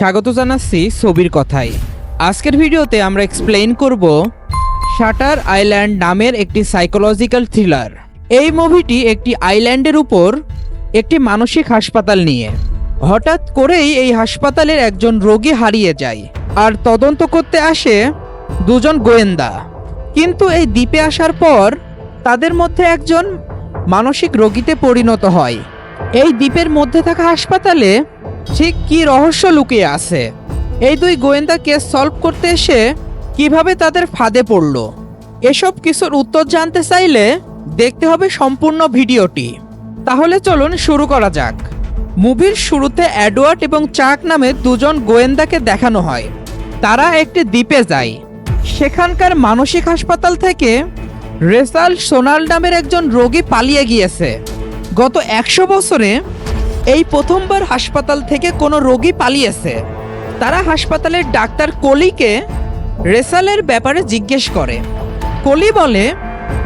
স্বাগত জানাচ্ছি ছবির কথায়। আজকের ভিডিওতে আমরা এক্সপ্লেইন করব শাটার আইল্যান্ড নামের একটি সাইকোলজিক্যাল থ্রিলার এই মুভিটি একটি আইল্যান্ডের উপর একটি মানসিক হাসপাতাল নিয়ে। হঠাৎ করেই এই হাসপাতালের একজন রোগী হারিয়ে যায় আর তদন্ত করতে আসে দুজন গোয়েন্দা। কিন্তু এই দ্বীপে আসার পর তাদের মধ্যে একজন মানসিক রোগীতে পরিণত হয়। এই দ্বীপের মধ্যে থাকা হাসপাতালে ঠিক কি রহস্য লুকিয়ে আছে? এই দুই গোয়েন্দা কেস সলভ করতে এসে কীভাবে তাদের ফাঁদে পড়ল? এসব কিছুর উত্তর জানতে চাইলে দেখতে হবে সম্পূর্ণ ভিডিওটি। তাহলে চলুন শুরু করা যাক। মুভির শুরুতে অ্যাডওয়ার্ড এবং চাক নামে দুজন গোয়েন্দাকে দেখানো হয়। তারা একটি দ্বীপে যায়। সেখানকার মানসিক হাসপাতাল থেকে রেসাল সোনাল নামের একজন রোগী পালিয়ে গিয়েছে। গত একশো বছরে এই প্রথমবার হাসপাতাল থেকে কোনো রোগী পালিয়েছে। তারা হাসপাতালের ডাক্তার কলিকে রেসালের ব্যাপারে জিজ্ঞেস করে। কলি বলে,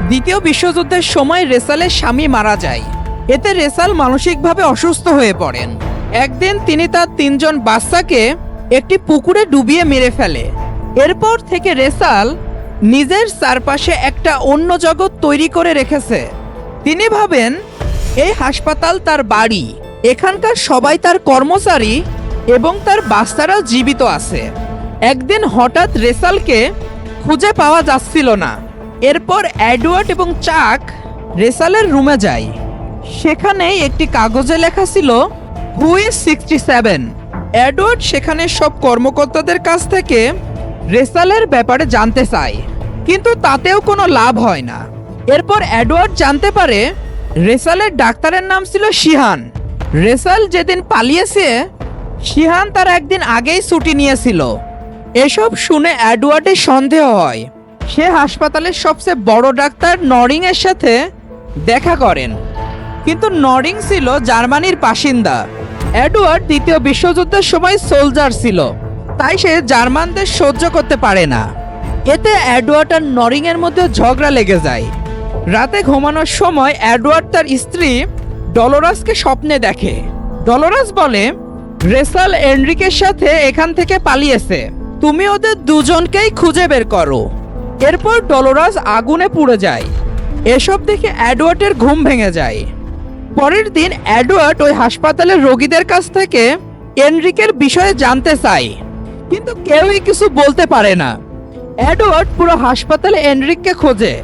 দ্বিতীয় বিশ্বযুদ্ধের সময় রেসালের স্বামী মারা যায়। এতে রেসাল মানসিকভাবে অসুস্থ হয়ে পড়েন। একদিন তিনি তার তিনজন বাচ্চাকে একটি পুকুরে ডুবিয়ে মেরে ফেলে। এরপর থেকে রেসাল নিজের চারপাশে একটা অন্য জগৎ তৈরি করে রেখেছে। তিনি ভাবেন, এই হাসপাতাল তার বাড়ি। এখানকার সবাই তার কর্মচারী এবং তার বাচ্চারাও জীবিত আছে। একদিন হঠাৎ রেসালকে খুঁজে পাওয়া যাচ্ছিল না। এরপর অ্যাডওয়ার্ড এবং চাক রেসালের রুমে যায়। সেখানে একটি কাগজে লেখা ছিল হুই সিক্সটি সেভেন? অ্যাডওয়ার্ড সেখানে সব কর্মকর্তাদের কাছ থেকে রেসালের ব্যাপারে জানতে চায়, কিন্তু তাতেও কোনো লাভ হয় না। এরপর অ্যাডওয়ার্ড জানতে পারে রেসালের ডাক্তারের নাম ছিল শিহান। রেসাল যেদিন পালিয়েছে, শিহান তার একদিন আগেই ছুটি নিয়েছিল। এসব শুনে অ্যাডওয়ার্ডের সন্দেহ হয়। সে হাসপাতালের সবচেয়ে বড় ডাক্তার নরিং এর সাথে দেখা করেন। কিন্তু নরিং ছিল জার্মানির বাসিন্দা। অ্যাডওয়ার্ড দ্বিতীয় বিশ্বযুদ্ধের সময় সোলজার ছিল। তাই সে জার্মানদের সহ্য করতে পারে না। এতে অ্যাডওয়ার্ড আর নরিং এর মধ্যে ঝগড়া লেগে যায়। রাতে ঘুমানোর সময় অ্যাডওয়ার্ড তার স্ত্রী ডলোরাসকে স্বপ্নে দেখে। ডলোরাস বলে, রেসাল এনরিকের সাথে এখান থেকে পালিয়েছে। তুমি ওদের দুজনকেই খুঁজে বের করো। এরপর ডলোরাস আগুনে পুড়ে যায়। এসব দেখে অ্যাডওয়ার্ডের ঘুম ভেঙে যায়। পরের দিন অ্যাডওয়ার্ড ওই হাসপাতালের রোগীদের কাছ থেকে এনরিকের বিষয়ে জানতে চায়। কিন্তু কেউই কিছু বলতে পারে না। অ্যাডওয়ার্ড পুরো হাসপাতালে এনরিককে খোঁজে।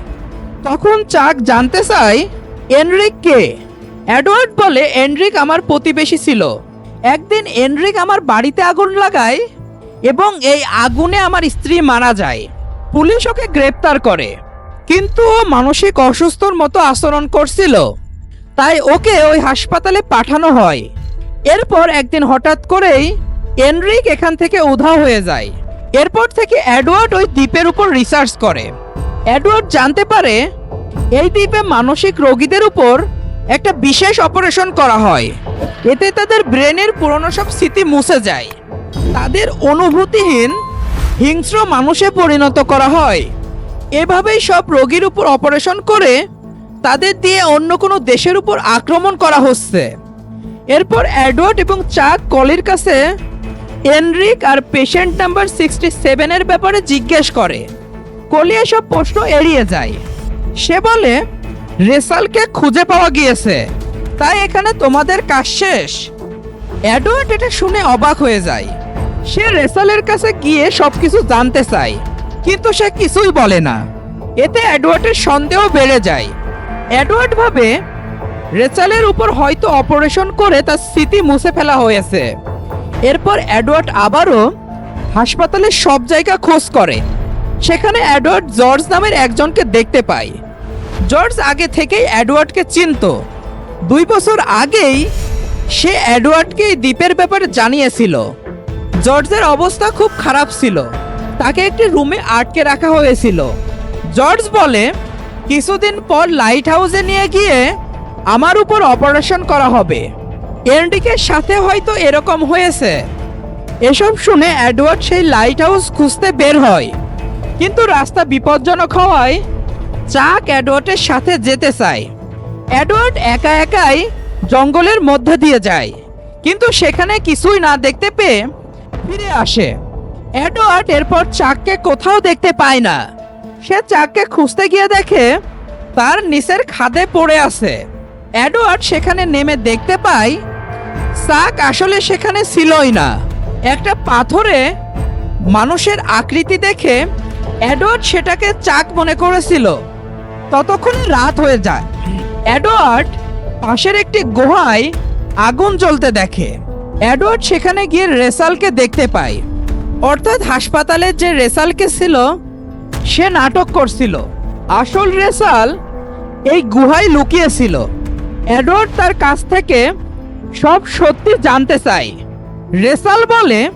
তখন চাক জানতে চায়, এনরিক কে? অ্যাডওয়ার্ড বলে, এনরিক আমার প্রতিবেশী ছিল। একদিন এনরিক আমার বাড়িতে আগুন লাগায় এবং এই আগুনে আমার স্ত্রী মারা যায়। পুলিশ ওকে গ্রেপ্তার করে। কিন্তু ও মানসিক অসুস্থর মতো আচরণ করছিল। তাই ওকে ওই হাসপাতালে পাঠানো হয়। এরপর একদিন হঠাৎ করেই এনরিক এখান থেকে উধাও হয়ে যায়। এরপর থেকে অ্যাডওয়ার্ড ওই দ্বীপের উপর রিসার্চ করে। অ্যাডওয়ার্ড জানতে পারে, এই দ্বীপে মানসিক রোগীদের উপর একটা বিশেষ অপারেশন করা হয়। এতে তাদের ব্রেনের পুরনো সব স্মৃতি মুছে যায়। তাদের অনুভূতিহীন, হিংস্র মানুষে পরিণত করা হয়। এভাবেই সব রোগীর উপর অপারেশন করে তাদের দিয়ে অন্য কোনো দেশের উপর আক্রমণ করা হচ্ছে। এরপর অ্যাডওয়ার্ড এবং চাক কলির কাছে এনরিক আর পেশেন্ট নাম্বার সিক্সটি সেভেনের ব্যাপারে জিজ্ঞেস করে। কলি এসব প্রশ্ন এড়িয়ে যায়। সে বলে রেসালকে খুঁজে পাওয়া গিয়েছে। তাই এখানে তোমাদের কাজ শেষ। অ্যাডওয়ার্ড এটা শুনে অবাক হয়ে যায়। সে রেসালের কাছে গিয়ে সবকিছু জানতে চায়, কিন্তু সে কিছুই বলে না। এতে অ্যাডওয়ার্ডের সন্দেহ বেড়ে যায়। অ্যাডওয়ার্ড ভাবে রেচালের উপর হয়তো অপারেশন করে তার স্মৃতি মুছে ফেলা হয়েছে। এরপর অ্যাডওয়ার্ড আবারও হাসপাতালের সব জায়গা খোঁজ করে। সেখানে অ্যাডওয়ার্ড জর্জ নামের একজনকে দেখতে পায়। জর্জ আগে থেকেই অ্যাডওয়ার্ডকে চিনত। দুই বছর আগেই সে অ্যাডওয়ার্ডকে দ্বীপের ব্যাপারে জানিয়েছিল। জর্জের অবস্থা খুব খারাপ ছিল। তাকে একটি রুমে আটকে রাখা হয়েছিল। জর্জ বলে, কিছুদিন পর লাইট হাউসে নিয়ে গিয়ে আমার উপর অপারেশন করা হবে। এনডিকের সাথে হয়তো এরকম হয়েছে। এসব শুনে অ্যাডওয়ার্ড সেই লাইট হাউস খুঁজতে বের হয়। কিন্তু রাস্তা বিপজ্জনক হওয়ায় চাক অ্যাডওয়ার্ডের সাথে যেতে চায়। অ্যাডওয়ার্ড একা একাই জঙ্গলের মধ্যে দিয়ে যায়, কিন্তু সেখানে কিছুই না দেখতে পেয়ে ফিরে আসে। এডওয়ার্ড এরপর চাককে কোথাও দেখতে পায় না। সে চাককে খুঁজতে গিয়ে দেখে তার নিচের খাদে পড়ে আছে। এডওয়ার্ড সেখানে নেমে দেখতে পায়, চাক আসলে সেখানে ছিলই না। একটা পাথরে মানুষের আকৃতি দেখে এডওয়ার্ড সেটাকে চাক মনে করেছিল। ততক্ষণে রাত হয়ে যায়। অ্যাডওয়ার্ড পাশের একটি গুহায় আগুন জ্বলতে দেখে। অ্যাডওয়ার্ড সেখানে গিয়ে রেসালকে দেখতে পায়। অর্থাৎ হাসপাতালের যে রেসালকে ছিল, সে নাটক করছিল। আসল রেসাল এই গুহায় লুকিয়েছিল। অ্যাডওয়ার্ড তার কাছ থেকে সব সত্যি জানতে চায়। রেসাল বলে,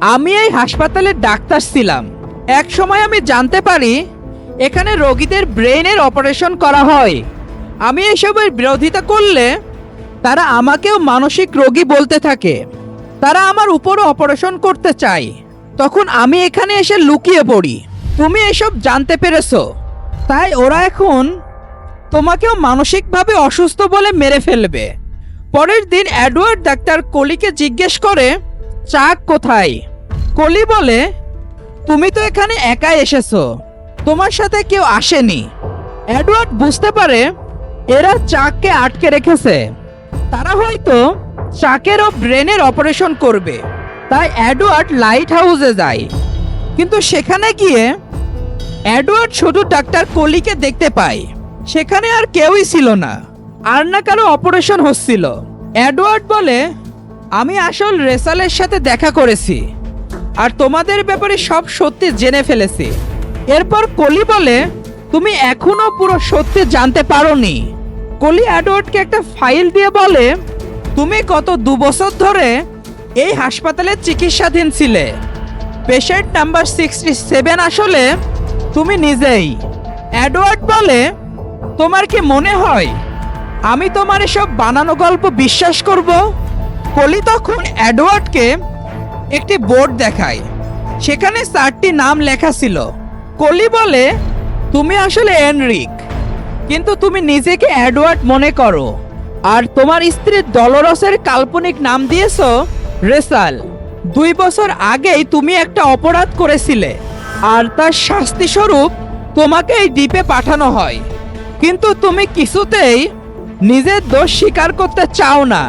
আমি এই হাসপাতালের ডাক্তার ছিলাম। এক সময় আমি জানতে পারি এখানে রোগীদের ব্রেনের অপারেশন করা হয়। আমি এসবের বিরোধিতা করলে তারা আমাকেও মানসিক রোগী বলতে থাকে। তারা আমার উপরও অপারেশন করতে চায়। তখন আমি এখানে এসে লুকিয়ে পড়ি। তুমি এসব জানতে পেরেছ। তাই ওরা এখন তোমাকেও মানসিকভাবে অসুস্থ বলে মেরে ফেলবে। পরের দিন অ্যাডওয়ার্ড ডাক্তার কলিকে জিজ্ঞেস করে, চাক কোথায়? কলি বলে, তুমি তো এখানে একাই এসেছ। তোমার সাথে কেউ আসেনি। অ্যাডওয়ার্ড বুঝতে পারে এরা চাককে আটকে রেখেছে। তারা হয়তো চাকেরও ব্রেনের অপারেশন করবে। তাই অ্যাডওয়ার্ড লাইট হাউসে যায়। কিন্তু সেখানে গিয়ে অ্যাডওয়ার্ড শুধু ডাক্তার কলিকে দেখতে পায়। সেখানে আর কেউই ছিল না। আর না কারও অপারেশন হচ্ছিল। অ্যাডওয়ার্ড বলে, আমি আসল রেসালের সাথে দেখা করেছি। আর তোমাদের ব্যাপারে সব সত্যি জেনে ফেলেছি। এরপর কলি বলে, তুমি এখনও পুরো সত্যি জানতে পারোনি। কলি অ্যাডওয়ার্ডকে একটা ফাইল দিয়ে বলে, তুমি গত দু বছর ধরে এই হাসপাতালে চিকিৎসাধীন ছিলে। পেশেন্ট নাম্বার সিক্সটি সেভেন আসলে তুমি নিজেই। অ্যাডওয়ার্ড বলে, তোমার কি মনে হয় আমি তোমার এসব বানানো গল্প বিশ্বাস করব? কলি তখন অ্যাডওয়ার্ডকে একটি বোর্ড দেখায়, সেখানে চারটি নাম লেখা ছিল। কলি বলে, তুমি আসলে এনরিক, কিন্তু তুমি নিজেকে অ্যাডওয়ার্ড মনে করো। আর তোমার স্ত্রী ডলরসের কাল্পনিক নাম দিয়েছ, রেসাল। দুই বছর আগেই তুমি একটা অপরাধ করেছিলে, আর তার শাস্তি স্বরূপ তোমাকে এই দ্বীপে পাঠানো হয়। কিন্তু তুমি কিছুতেই নিজের দোষ স্বীকার করতে চাও না।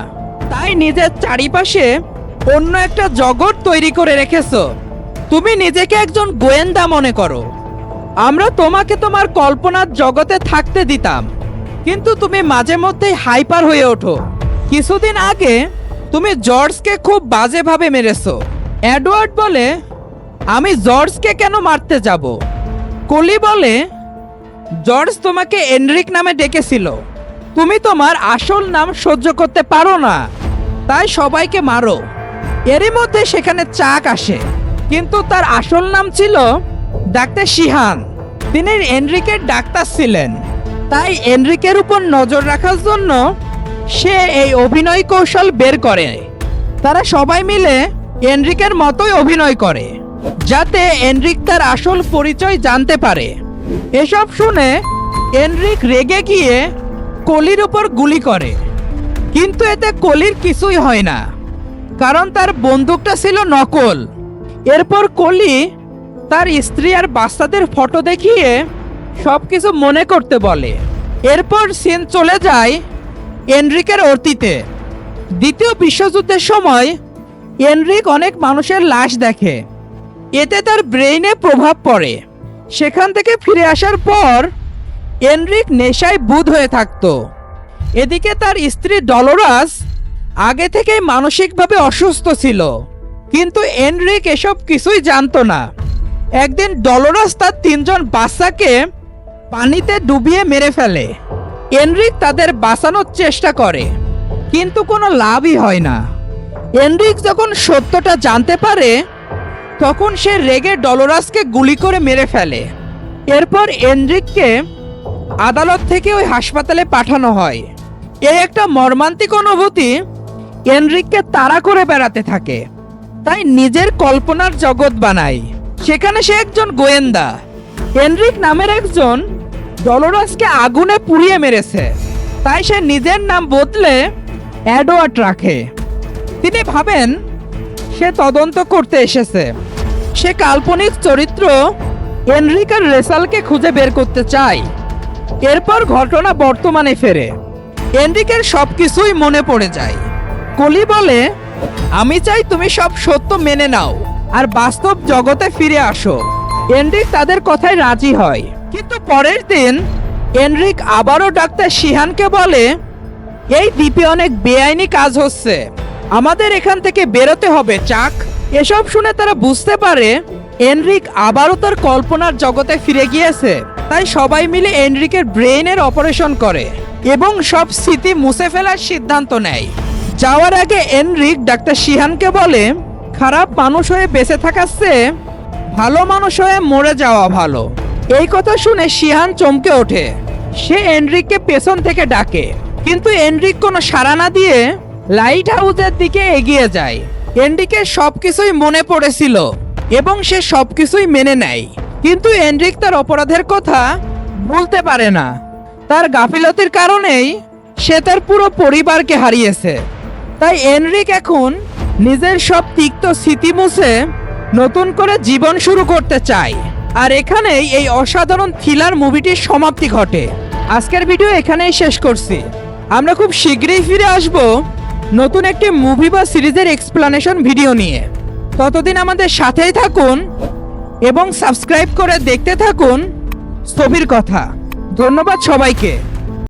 তাই নিজের চারিপাশে অন্য একটা জগৎ তৈরি করে রেখেছো। তুমি নিজেকে একজন গোয়েন্দা মনে করো। আমরা তোমাকে তোমার কল্পনার জগতে থাকতে দিতাম। কিন্তু তুমি মাঝে মধ্যেই হাইপার হয়ে ওঠো। কিছুদিন আগে তুমি জর্জকে খুব বাজেভাবে মেরেছো। অ্যাডওয়ার্ড বলে, আমি জর্জকে কেন মারতে যাব? কলি বলে, জর্জ তোমাকে এনরিক নামে ডেকেছিল। তুমি তোমার আসল নাম সহ্য করতে পারো না। তাই সবাইকে মারো। এরই মধ্যে সেখানে চাক আসে। কিন্তু তার আসল নাম ছিল ডাক্তার শিহান। তিনি এনরিকের ডাক্তার ছিলেন। তাই এনরিকের উপর নজর রাখার জন্য সে এই অভিনয় কৌশল বের করে। তারা সবাই মিলে এনরিকের মতোই অভিনয় করে, যাতে এনরিক তার আসল পরিচয় জানতে পারে। এসব শুনে এনরিক রেগে গিয়ে কলির উপর গুলি করে। কিন্তু এতে কলির কিছুই হয় না, কারণ তার বন্দুকটা ছিল নকল। এরপর কলি তার স্ত্রী আর বাচ্চাদের ফটো দেখিয়ে সব কিছু মনে করতে বলে। এরপর সিন চলে যায় এনরিকের অতীতে। দ্বিতীয় বিশ্বযুদ্ধের সময় এনরিক অনেক মানুষের লাশ দেখে। এতে তার ব্রেইনে প্রভাব পড়ে। সেখান থেকে ফিরে আসার পর এনরিক নেশায় বুধ হয়ে থাকতো। এদিকে তার স্ত্রী ডলোরাস আগে থেকেই মানসিকভাবে অসুস্থ ছিল। কিন্তু এনরিক এসব কিছুই জানতো না। একদিন ডলোরাস তার তিনজন বাচ্চাকে পানিতে ডুবিয়ে মেরে ফেলে। এনরিক তাদের বাঁচানোর চেষ্টা করে, কিন্তু কোনো লাভই হয় না। এনরিক যখন সত্যটা জানতে পারে, তখন সে রেগে ডলোরাসকে গুলি করে মেরে ফেলে। এরপর এনরিককে আদালত থেকে ওই হাসপাতালে পাঠানো হয়। এই একটা মর্মান্তিক অনুভূতি এনরিককে তাড়া করে বেড়াতে থাকে। তাই নিজের কল্পনার জগৎ বানায়। সেখানে সে একজন গোয়েন্দা। এনরিক নামের একজন ডলোরাসকে আগুনে পুড়িয়ে মেরেছে। তাই সে নিজের নাম বদলে অ্যাডওয়ার্ড রাখে। তিনি ভাবেন, সে তদন্ত করতে এসেছে। সে কাল্পনিক চরিত্র এনরিকার রেসালকে খুঁজে বের করতে চায়। এরপর ঘটনা বর্তমানে ফেরে। এনরিকের সব কিছুই মনে পড়ে যায়। কলি বলে, আমি চাই তুমি সব সত্য মেনে নাও। আর বাস্তব জগতে ফিরে আসো। এনরিক তাদের কথায় রাজি হয়। কিন্তু পরের দিন, এনরিক আবারও ডাক্তার শিহানকে বলে, এই দ্বীপে অনেক বেআইনি কাজ হচ্ছে। আমাদের এখান থেকে বেরোতে হবে, চাক। এসব শুনে তারা বুঝতে পারে, এনরিক আবারও তার কল্পনার জগতে ফিরে গিয়েছে। তাই সবাই মিলে এনরিকের ব্রেইনের অপারেশন করে এবং সব স্মৃতি মুছে ফেলার সিদ্ধান্ত নেয়। যাওয়ার আগে এনরিক ডাক্তার শিহানকে বলে খারাপ মানুষ হয়ে বেঁচে থাকার চেয়ে ভালো মানুষ হয়ে মরে যাওয়া ভালো। এই কথা শুনে শিহান চমকে ওঠে। সে এনরিককে পেছন থেকে ডাকে। কিন্তু এনরিক কোনো সাড়া না দিয়ে লাইট হাউসের দিকে এগিয়ে যায়। এনরিকের সবকিছুই মনে পড়েছিল এবং সে সব কিছুই মেনে নেয়। কিন্তু এনরিক তার অপরাধের কথা ভুলতে পারে না। তার গাফিলতির কারণেই সে তার পুরো পরিবারকে হারিয়েছে। তাই এনরিক এখন নিজের সব তিক্ত স্মৃতি মুছে নতুন করে জীবন শুরু করতে চাই। আর এখানেই এই অসাধারণ থ্রিলার মুভিটির সমাপ্তি ঘটে। আজকের ভিডিও এখানেই শেষ করছি। আমরা খুব শীঘ্রই ফিরে আসব নতুন একটি মুভি বা সিরিজের এক্সপ্লানেশন ভিডিও নিয়ে। ততদিন আমাদের সাথেই থাকুন এবং সাবস্ক্রাইব করে দেখতে থাকুন ছবির কথা। ধন্যবাদ সবাইকে।